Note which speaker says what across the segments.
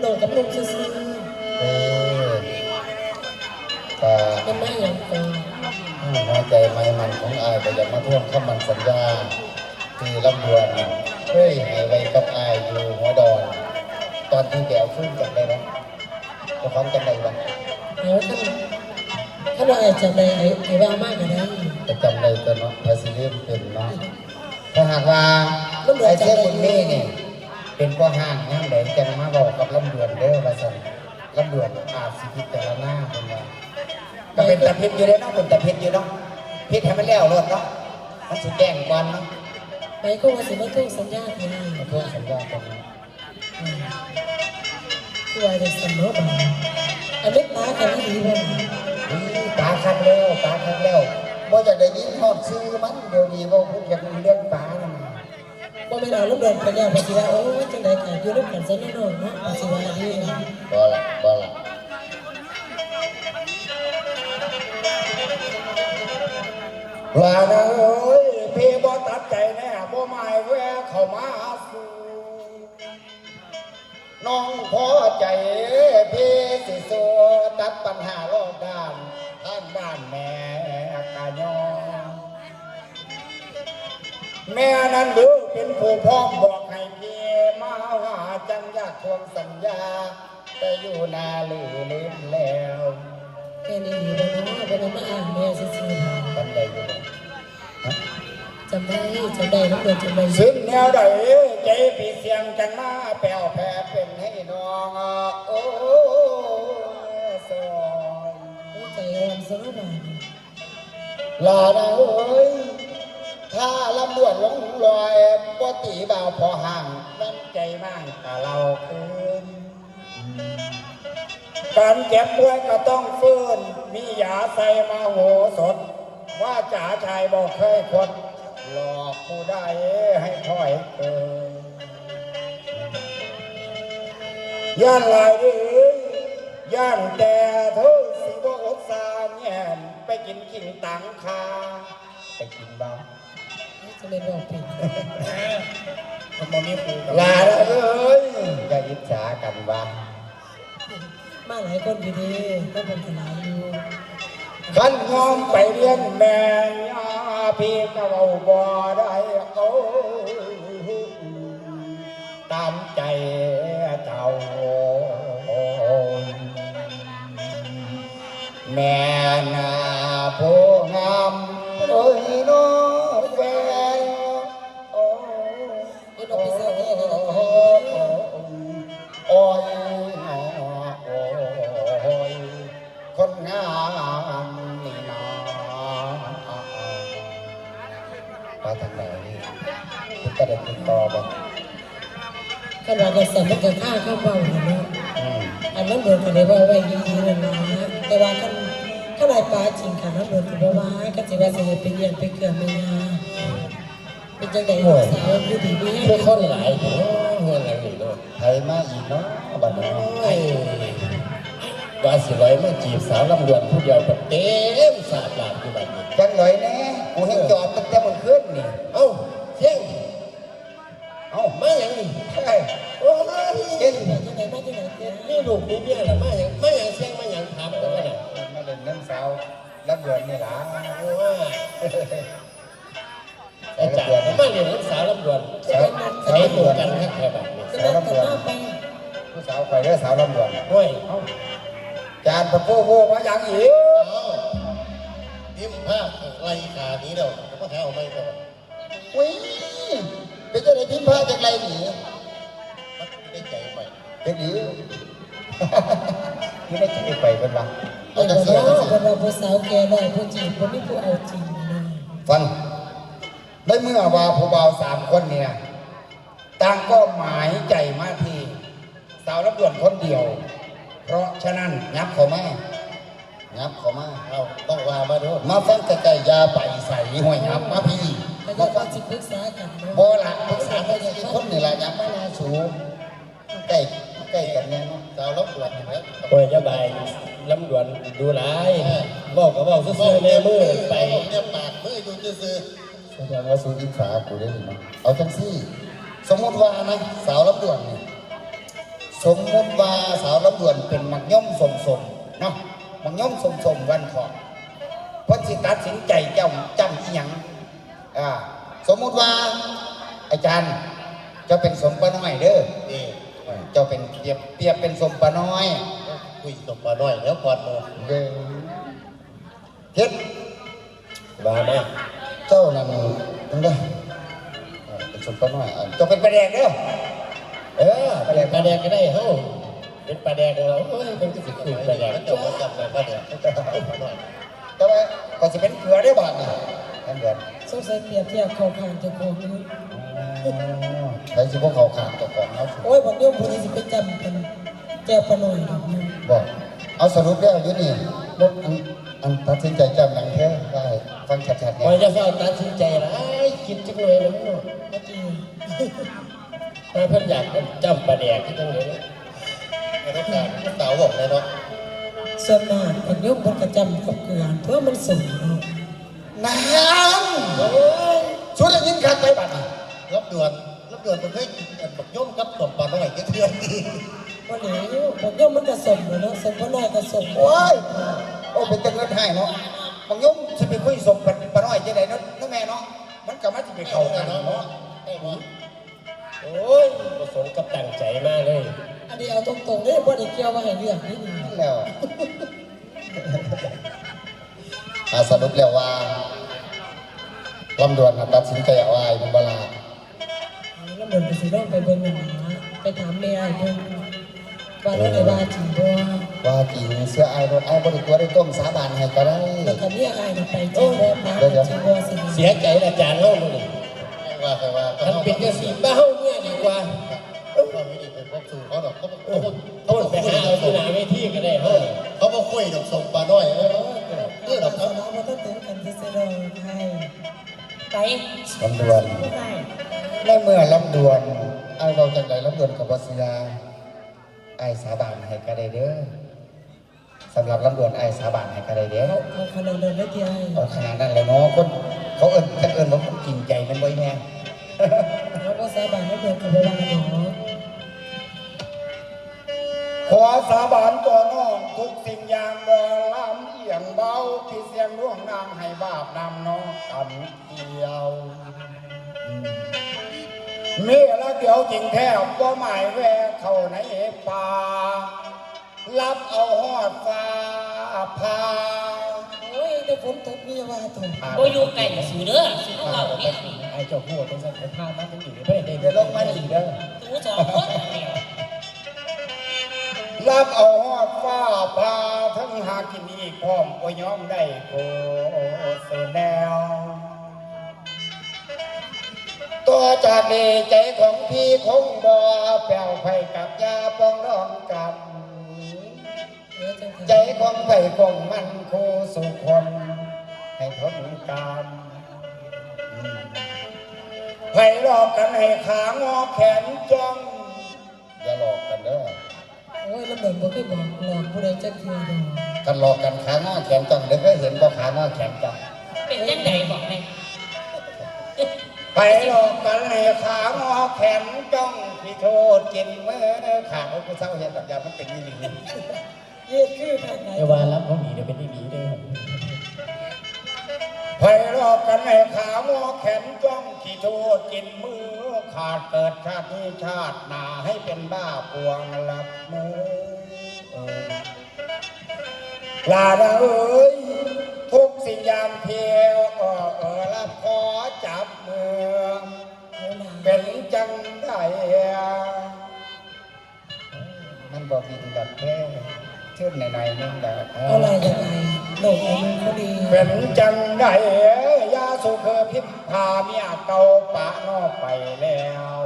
Speaker 1: โดดกับลุงซื่อ
Speaker 2: เออก็
Speaker 1: ๆเป็นแม่อย่างโต
Speaker 2: หัวใจไม่มันของอายก็อยากมาทวงคำมันสัญญาที่ลำดวนเฮ้ยให้ไว้กับอายอยู่หัวดอน ตอนที่แกเอาขึ้นกันได้ไหมจะพร้อมกันได้ไหม
Speaker 1: แล้วท่านท่านว่าไอ้จะได้ไอ้ไอ้ว่ามากกันได้
Speaker 2: จะจำได้ตัวเนาะภาษีเล่มเป็นเนาะถ้าหากว่าไอ้เจ้าบุญนี่นี่ เป็นพ่อห้างงานไหนจะมาบอกกับลำดวนเด้อว่าสันลำดวนอาจสิพิจารณาเป็นว่า
Speaker 3: ก็เป็นตะพิษอยู่เลยเนาะเป็นตะพิษอยู่เนาะพิษให้มันแล้วรถเนาะมันสิแจ้งก่อนเนาะ
Speaker 1: ไปก็ว่าสิมาทุ่งสัญญาที่นี่
Speaker 2: ขอโทษสัญญาตรงนี้
Speaker 1: คือว่าจะเสมอบ่อันนี้ตากันไม่ดีบ่
Speaker 2: อุ๊ยปาคักแล้วปาคักแล้วบ่อยากได้ยินทอดชื่อมันเดี๋ยวนี้ว่าพูดอยากมีเรื่องปานั่นน่ะ
Speaker 1: บ่แม่นเอาลูกเดินไปแล้วไปสิว่าโอ้ยจังได๋ก็อยู่ร่วมกันซะแน่นอนเนาะสิว่าดี
Speaker 2: บ่ละบ่ละ
Speaker 3: ลาเอ้ยพี่บ่ตัดใจแน่บ่หมายแวะเข้ามาสู่
Speaker 2: น้องพอใจพี่สิสัวตัดปัญหาโลกด้านทางบ้านแม่กะยอ
Speaker 3: แม่นั้นหรือ เป็นผู้พ้องบอกให้พี่มาหาจังอยากทวงสัญญา
Speaker 2: แต่อยู่นาหรือลืมแล้ว
Speaker 1: แค่นี้ดีบ่เนาะบ่ได้มาอ่านแม่ซื่อ
Speaker 2: กันได้อยู่บ่ฮะ
Speaker 1: ๆจำได้จำได้ลูกเดินจำได้
Speaker 3: ซึ่งแนวใดใจพี่เสียงจังมาแป้วแพ้เป็นให้น้องโอ้สอน
Speaker 1: ใจอ่อนซะบ่
Speaker 2: ลาดาเอ้ย ถ้าลำดวนลงลอยปตีบ่าพอห่าง
Speaker 3: น้ำใจมากกะเราคืนการเจ็บป่วยก็ต้องฟื้น มียาใส่มาโหสด ว่าจ๋าชายบอกเคยคนหลอกผู้ได้ให้ถอยเกินย่านลายเอ้ยย่านแต่เธอสิบ่อดสาแง่ไปกินกินตังคาไปกินบ้าง
Speaker 1: เล่นบอกผิด
Speaker 3: มันบ่มีปูลาแล้วเอ้ย
Speaker 2: อย่าอิจฉากันว่า
Speaker 1: มาหลายคนอยู่ดีก็เป็นขนาดอยู่
Speaker 3: ขันงอมไปเรียนแม่ยาพี่ก็เอาบ่ได้โอ้ตามใจเจ้า
Speaker 2: แม่นาผู้
Speaker 1: ขนาดจะสั่นมันก็ฆ่าเข้าเบาเนาะ
Speaker 2: อืม
Speaker 1: อันนั้นเดินก็ได้ว่าไว้ดีๆนั่นนะแต่ว่าคันข้าไรปลาจริงค่ะนั้นเดินก็บ่ว่าก็สิว่าสิให้ไปเรียนไปเกือไม่ยาเป็นจังได๋สาวอยู่ดีมี
Speaker 4: เป็นคนหลายเนาะเงินอะไรอยู่เนาะ
Speaker 2: ไทยมาอีกเนาะบัดนี้เนาะ
Speaker 4: ไอ้ว่าสิร้อยมาจีบสาวลำดวนผู้เดียวก็เต็มสาดลาดอยู่แบบนี้
Speaker 2: จังหน่อยแน่กูให้จอดตั้งแต่มันขึ้นนี่
Speaker 4: เอ้าเที่ยง
Speaker 2: เอ้า
Speaker 4: มาอย่างนี้
Speaker 2: ใช่
Speaker 4: โอ้ย
Speaker 2: เอ็น
Speaker 1: จังได๋มาจังได๋เนี่
Speaker 4: ลูกนี่เบี้ยละมาอย่างมาอย่างเที่ยงมาอย่างถามกันว่าน่ะ
Speaker 2: มาเล่นน้ำสาวรับเดือนนี่ล่ะ
Speaker 4: ว่าอาจารย์มาเรียนนักสาวลำดวน
Speaker 2: สาว
Speaker 4: ใช้
Speaker 2: สาว
Speaker 4: ตัว
Speaker 2: เดือน
Speaker 4: กันแค่แบบนี้
Speaker 1: ป็นนักกัน
Speaker 2: ผู้สาวข่อยเด้อสาวลำดวน
Speaker 4: ห้วย
Speaker 2: จานพระโป้โป้มาอย่างอีก
Speaker 4: ยิ้มผ้าไล่ขานี้เดี๋ยวก็แถวไม่ต่อ
Speaker 2: อุ้ย เป็นจะได้พิมพ์ผ้าจากไรหนี
Speaker 4: มันได้ใจไป
Speaker 2: เป็นดีที่ได้ใจไปเป็นว่า
Speaker 1: เอ
Speaker 2: เอา
Speaker 1: อ
Speaker 2: จากเสีย
Speaker 1: บ่
Speaker 2: จากเสีย
Speaker 1: ว่าผู้สาวแก่ได้ผู้จีบบ่มีผู้เอาจริงนะ
Speaker 2: ฟังได้เมื่อว่าผู้บ่าวสามคนเนี่ยต่างก็หมายใจมาที่สาวรับด่วนคนเดียว เพราะฉะนั้นงับเขามางับเขามา
Speaker 4: เอาต้องว่ามาดู
Speaker 2: มาฟังใกล้ๆอยาไปใส่ห้วยงับมาพี่
Speaker 1: ก็จะต้องสิปรึกษากันเนาะ
Speaker 2: โบละปรึกษากันอีกคนนี่แหละยับมาลาสูงใกล้ใกล้กันแน่เนอน
Speaker 4: สาวลำดวนอยู่แล้ว
Speaker 5: โอ้ยจะบายลำดวนดูหลายบอกก็บอกซื่อๆแม่มือไป
Speaker 4: เนี่ยปากมืออยู่ซื่อ
Speaker 2: แสดงว่าสูงอิจฉากูได้ยินเนาะเอาจังซี่ สมมติว่านะสาวรับด่วนนี่ส
Speaker 6: สมมุติว่าสาวลำดวนเป็นมักย่อมสมสมเนาะมักย่อมสมสมวันทองเพิ่นสิตัดสินใจเจ้าจำอีหยัง อ่าสมมุติว่าอาจารย์เจ้าเป็นสมปะน้อยเด้อ
Speaker 4: นี่
Speaker 6: เออเจ้าเป็นเปรียบเปรียบเป็นสมปะน้อย
Speaker 4: คุยตบมาหน่อยแล้วก่อนโม
Speaker 6: เด้อเฮ็ด
Speaker 5: ว่ามา
Speaker 6: เจ้านั่นนั่นเด้อเออเป็นสมปะน้อยอะเจ้าเป็นประแดกเด้อ
Speaker 5: เออปลาแดกปลาแดกก็ได้เฮ้าเป็นปลาแดกของเราเฮ้ยมันก็สิคุยปลาแดก
Speaker 4: แล้วเดี๋ยวมาจับเลยว่าเดี๋ยวจะมาหน่อย
Speaker 6: แต่ว่าก็สิเป็นเกลือได้อบาดนี่นั่นเดือน
Speaker 1: สงสัยเปรียบเทียบเข้าข้างเจ้าของอยู่
Speaker 6: ใครสิพวกเขาขาดเจ้าของเขา
Speaker 1: โอ้ยบอกโยมผู้นี้สิไปจำกันแจ้วปะหน่อยดอกนึง
Speaker 6: บอกเอาสรุปแล้วอยู่นี่รถอันอันตัดสินใจจำหนังแท้ได้ฟังชัดๆ
Speaker 5: คอย
Speaker 6: เนี่ย
Speaker 5: จะเฝ้าตัดสินใจละคิดจังเลยนะมึง
Speaker 1: ก็จริง
Speaker 5: ถ้าเพิ่นอยากจำปลาแดกที่จังเลย
Speaker 4: ไอ้นักการเต๋าบอกเลยเนาะ
Speaker 1: ส่วนมากคนโยมบนกระจำกับเกลือเพื่อมันสูงเนาะ
Speaker 6: น้ำชุดอะไรยินขาดไปบัดนี้
Speaker 4: รับด่วนรับด่วนมันเคยบักย่อมกับตบปลาหน่อยก็เทือนดี
Speaker 1: วันนี้บอกโยมมันกระสมเลยเนาะสมปะหน่อยกระสม
Speaker 6: โอ้ยโอ้เป็นจังเงินให้เนาะบางยมสิไปคุยสมปันปะน้อยจะได้เนาะน้องแม่เนาะมันก็มาสิไปเข้ากันเนาะ
Speaker 4: ไอ้หมอ
Speaker 5: โอ้ยประสงค์กับตั้งใจมากเลย
Speaker 1: อันนี้เอาตรงๆได้บ่ได้เกี่ยวว่าให้เลือกนี่นี่
Speaker 6: นั่นแล้วอา สรุปแล้วว่าลำดวนน่ะตัดสินใจเอาไอ้มันบลา
Speaker 1: แล้วเหมือนไปสิลองไปเบิ่งหนังไปถามแม่ไอ้เบิ่งว่าแล้วได้ว่าจริงบ่
Speaker 6: ว่าจริงเสื้อไอ้รถไอ้บริตัวได้ต้มสาบานให้ก็ได้
Speaker 1: แล้วก็เนี่ยไอ้น่ะไปจริงบ่พาไปจริงบ่สิ
Speaker 5: เสียใจอาจารย์เฮามื้อนี้
Speaker 4: ว่าใครว่า
Speaker 5: มันเป็นจังซี่บ้าเฮาเนี่ยดีกว่า
Speaker 4: เราไม่ได้เป็นพวกสู่เขาหรอกเขาเขา
Speaker 5: เขาไปหาเอาที่หน้
Speaker 1: ไป
Speaker 6: ลำดวน
Speaker 1: บ่ได้
Speaker 6: ในเมื่อลำดวนไอ้เราจังใดลำดวนกับวัสยาไอ้สาบานให้ก็ได้เด้อสำหรับลำดวนไอ้สาบานให้ก็ได้เด้อ
Speaker 1: เอาเอาขนาดนั้นเลยที่ไอ้
Speaker 6: เอาขนาดนั้นเลยเนาะคนเขาเอิ้นกันเอิ้นว่าคนจริงใจมันบ่อยแม่
Speaker 1: แล้วก็สาบานให้เบิ่งก็บ่ว่าเนาะ
Speaker 2: ขอสาบานตัวน้องทุกสิ่งอย่างบ่ลำเอียง เบาที่เสียงร่วงนางให้บาปนำน้องกันเกี่ยวมีแล้วเดี๋ยวจริงแท้บ่หมายแวะเข้าในป่ารับเอาหอดฟ้าพา
Speaker 1: โอ้ยแต่ฝนตกมีว่าตก
Speaker 7: โบอยู่ไก่สูเด้อสูของเราเนี่ย
Speaker 5: ไอ้เจ้าพูดจังซั่นไปพามาจังอยู่บ่ได้
Speaker 6: เดี๋ยวลงมาอีกเด้อ
Speaker 7: ตูสองคนเนี่ย
Speaker 2: รับเอาหอดฟ้าพาทั้งหากินอีกพร้อมก็ยอมได้โกเสแนวต่อจากนี้ใจของพี่คงบ่แผ่วไฟกับยาปองร้องกำ
Speaker 1: เออจัง
Speaker 2: ใจ
Speaker 1: ซั่น
Speaker 2: ของไฟคงมันคู่สุขคนให้ทนกรรมไฟหลอกกันให้ขางอแขนจ้อง
Speaker 6: อ้ย
Speaker 1: แล้วเหมือนบ่เคยบอกหลอกผู้ใดจักเทื่อดอก
Speaker 6: กันหลอกกันขาหน้าแขนจังเด้อเคยเห็นบ่ขาหน้าแขนจัง
Speaker 7: เป็นจังไดบอกให้
Speaker 2: ไฟหลอกกันให้ขางอแขนจ้องที่โทษกินเมื่อขาดกูเศร้าเห็นกับยามันเป็นยี่หลี
Speaker 1: เย็ดคือทางไหน
Speaker 5: เดี๋ยวว่ารับเขาหนีเดี๋ยวเป็นดีๆเด้อ
Speaker 2: ไฟหลอกกันให้ขางอแขนจ้องที่โทษกินมือ ขาดเกิดชาตินี้ชาติหนาให้เป็นบ้าปวงหลับมือลาดาเอ้ยทุกสิ่งยามเพียวเออเออรับขอจับมือ
Speaker 1: เอาล่ะ
Speaker 2: เป็นจังได
Speaker 6: มันบ่บินแบบแค่ชื่นในๆนึงแบบ
Speaker 1: เอาล่ะยังไงโลกอันนี้เขาดี
Speaker 2: เป็นจังไดยา สุเคอพิมพาเมียเก่าปะนอกไปแล้ว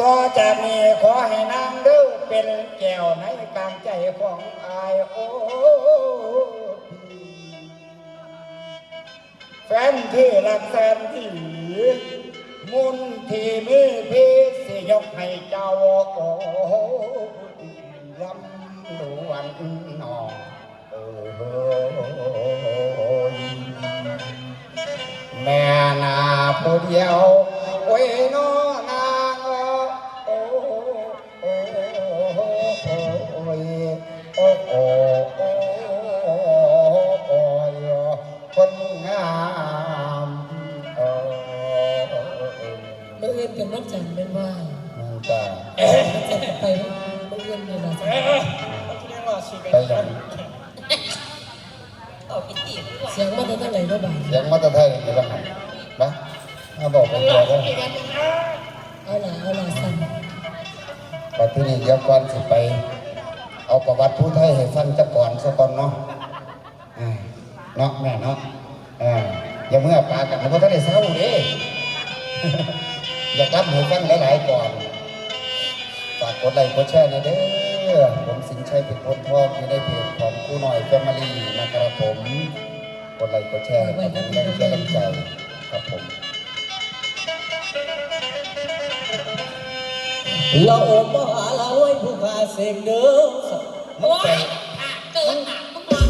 Speaker 2: ต่อจากนี้ขอให้นางเด้อเป็นแก้วในกลางใจของอายโอ้แฟนที่รักแฟนที่มุนที่มีพี่สิยกให้เจ้าโอ้ลำดวนนองเอยแแม่นาผู้เดียว โอ้ยน้อนางโอ้
Speaker 1: โอ้โอ้โอ้ย
Speaker 3: โอ้โอ้โอ้โอ้ยคนงามโอ
Speaker 2: อเมื่อ
Speaker 7: เอื้อนเป็นนักจัน
Speaker 1: เป็นว่ามันจะไปเมื่อเอื้อนเป็นนักจันไปยัง
Speaker 2: เสียงมาตะไทยเสียงมาตะไทยเป็นยังไง
Speaker 1: เอาล่ะเอาล่ะสั่น
Speaker 2: ปัจจุบันเดี๋ยวก่อนสิไป เอาประวัติผู้ไทยให้ฟังจะก่อนซะก่อนเนาะอ่าเนาะแม่เนาะอ่าอย่าเมื่อปากันเพราะท่านได้เศร้าเด้อย่ากรับหูฟังหลายๆก่อนฝากกดไลค์กดแชร์นะเด้อผมสิงชัยเป็นคนทองอยู่ในเพจของครูหน่อยแฟมิลี่นะครับผมกดไลค์กดแชร์ให้ผมแรงเชียร์แรงใจครับผม
Speaker 5: เราอมมหาลาไว้ผู้พาเสกเด้อ
Speaker 7: โอ้ยอะเกินหนักมึงมา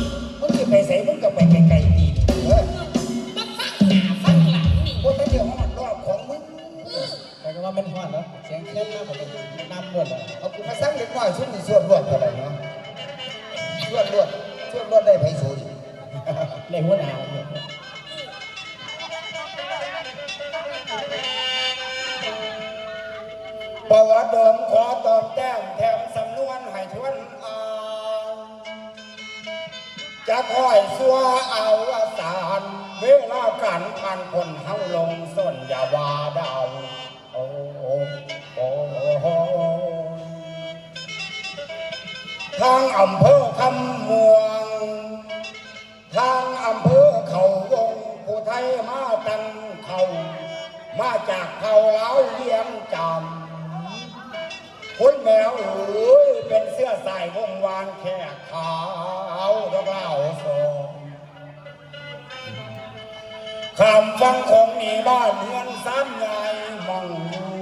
Speaker 2: มึงจะไปใส่มึงก็ไปไกลๆดีเออ
Speaker 7: มาฟังหน้าฟังหลังนี่
Speaker 2: พวกท่านเดี๋ยวหอดรอบของมึง
Speaker 3: แต่ก็ว่ามันฮอดแล้วเสียงเข้มมากกว่าเดิมน้ำล้วนแล้ว
Speaker 2: เอากูมาสั่งเล็กน้อยสุ่มนี่ส่วนรวดเท่าไหร่เนาะส่วนรวดส่วนรวดได้ไผสูดิ
Speaker 3: ในหัวหนาว
Speaker 2: ประวัติเดิมขอเติมแต้มแถมสำนวนให้ทวนอ่านจะคอยสัวเอาอาสารเวลาการผ่านคนเฮาลงส้นอย่าว่าดาวโอ้โอ้โอ้โอ้ทางอำเภอคำม่วง ทางอำเภอเขาวงผู้ไทยมาตั้งเขา มาจากเขาเล้าเลี้ยงจำ คุณแมวเอ้ยเป็นเสื้อใสายวงวานแค่ขาวดอกเหล่าโซมคำฟังของนี่บ้านเมืองสามใหญ่มองอยู่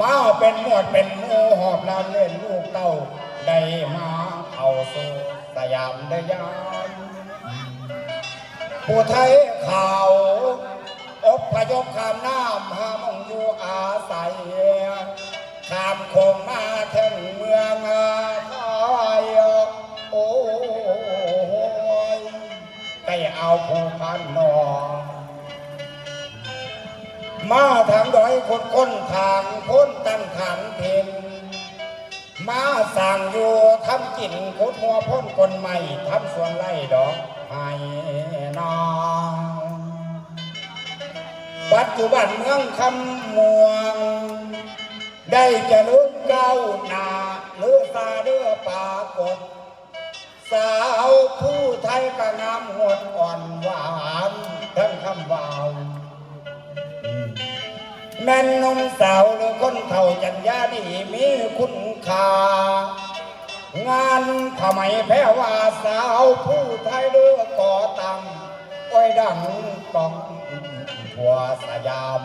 Speaker 2: มาเป็นหมวดเป็นหมูหอบลำเล่นลูกเต้าได้มาเอาโซสยามได้ยามผู้ไทยข่าวอบพยพข้ามน้ำหามองอยู่อาศัย ข้ามโคงมาถึงเมืองไทยโอ้ยไปเอาผู้พันนอมาทางดอยคนค้นทางพ้นตั้งขันเพ็นมาสั่งอยู่ทำกินคุดหัวพ้นคนใหม่ทำสวนไร่ดอกไม้นาปัจจุบันเมืองคำมวง ได้เจะลุกเก้าหนาเลือซาเดือปากดสาวผู้ไทยก็งามหดอ่อนหวานทั้งคำวาวแม่นนมสาวหรือคนเฒ่าจัญญาดีมีคุณค่างานทำไมแพ้ว่าสาวผู้ไทยเลือก่อตังอ้อยดังกองทั่วสยาม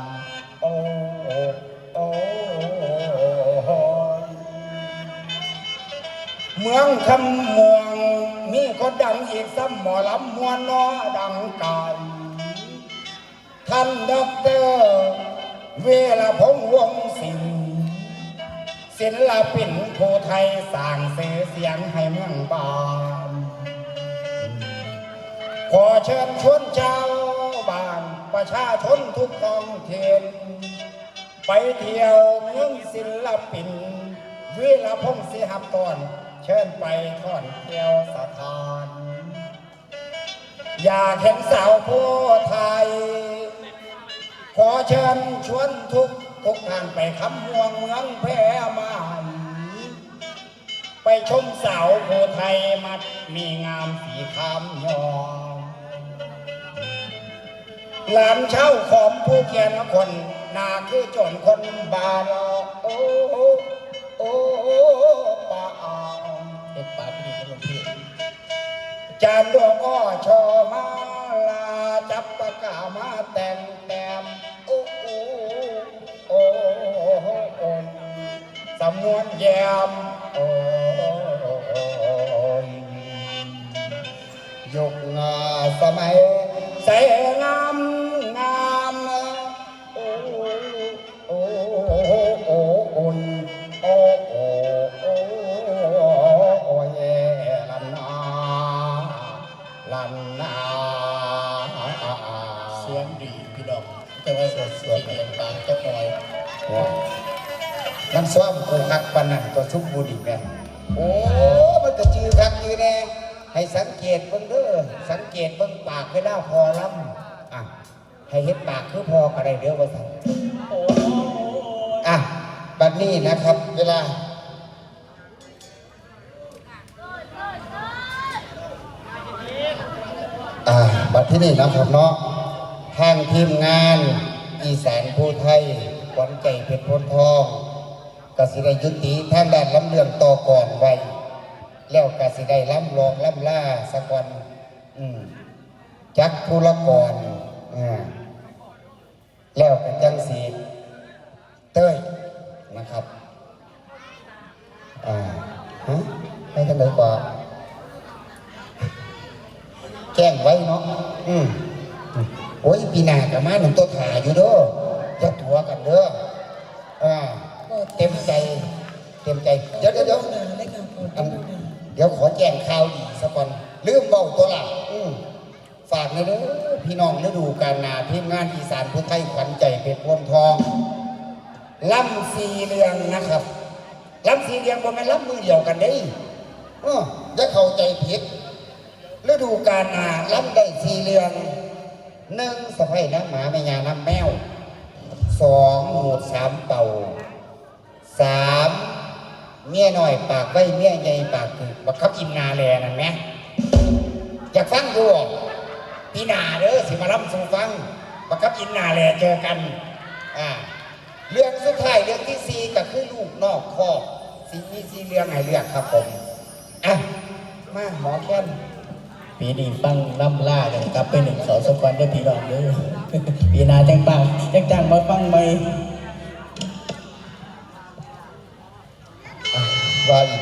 Speaker 2: โอ้โอ้ เมืองคำม่วง มีคนดังอีกซ้ำหมอลำมวนนอดังกายท่านด็อกเตอร์เวลาพงษ์วงศิลป์ศิลปินผู้ไทยสร้างเสียเสียงให้เมืองบานขอเชิญชวนชาวบ้านประชาชนทุกท้องถิ่นไปเที่ยวเมืองศิลปิน วิลาพงศ์สิหับตอน เชิญไปท่อนเที่ยวสถาน อยากเห็นสาวผู้ไทย ขอเชิญชวนทุกทุกท่านไปคำม่วงเมืองแพร่มาไปชมสาวผู้ไทยมัดมีงามสีคำยองหลานเช่าของผู้เขียนคน นาคือจนคนบาลอโอ้ โอ้ป่าอ่าง
Speaker 3: เป็นป่าพี่กับหลวงพี่
Speaker 2: จานดวงอ้อชอมาลาจับปากกามาแต่งแต้มโอ้โอ้โอ้โอ้สำนวนแยมโอ้ยกงาสมัยใส่งงาม
Speaker 3: แต่ว่าเสียเสียงปากจะหน่อย
Speaker 2: มันมันซ้อมกูคักปานนันตัวชุบบุรีแม่โอ้มันก็จือคักจือแน่ให้สังเกตเบิ่งเด้อสังเกตเบิ่งปากเวลาพอลำอะให้เฮ็ดปากคือพอก็ได้เด้อว่าซั่นอะบัดนี้นะครับ เวลาอ่าบัดที่นี่นะครับเนาะ ทางทีมงานอีสานภูไทยขวัญใจเพชรพ้นทองกสิได้ยุติทางด้านลำเรื่องต่อก่อนไว้ แล้วกสิได้ล้ำลองล้ำล่าสะกอนจักภูละกรอ่าแล้วเป็นจังสีเต้ยนะครับอ่าฮะให้กันเลยกว่าแจ้งไว้เนาะอืม โอ้ยปีหน้ากับมาหนุ่มตัวถ่ายอยู่เด้อจะถัวกันเด้ออ่าเต็มใจ เต็มใจ เดี๋ยวเดี๋ยวเดี๋ยว
Speaker 1: นาเลยค่ะขอบ
Speaker 2: อัน
Speaker 1: คุณค่ะ
Speaker 2: เดี๋ยวขอแจ้งข่าวดีสักก่อนลืมเบาตัวละอืมฝากนะเด้อพี่น้องฤดูกาลหนาทีมงานอีสานพุทธไทยขวัญใจเพชรพนทองล่ำสีเรืองนะครับล่ำสีเรืองบ่แม่นล่ำมือเดียวกันเด้อออย่าเข้าใจผิดฤดูกาลนาล้ำได้สีเรือง หนึ่งสะไพร่น้ำหมาแม่ยาน้ำแมวสองหูดสามเป่าสามเมียหน่อยปากไว้เมียใหญ่ปากคือบักคับอินนาแลนั่นไหมอยากฟังดูพี่นาเด้อสิมาล้ำสู่ฟังบักคับอินนาแลเจอกันอ่าเรื่องสุดท้ายเรื่องที่สี่ก็คือลูกนอกคอกสีมีสีเรื่องให้เลือกครับผมอะมาหมอแค้น
Speaker 3: ปีนี้ฟังล่ำล่ากันกลับไปหนึ่งเสาสกวันได้พี่น้องเลยปีนาจังปังจังจังมาฟังไหม
Speaker 2: ว่าอีก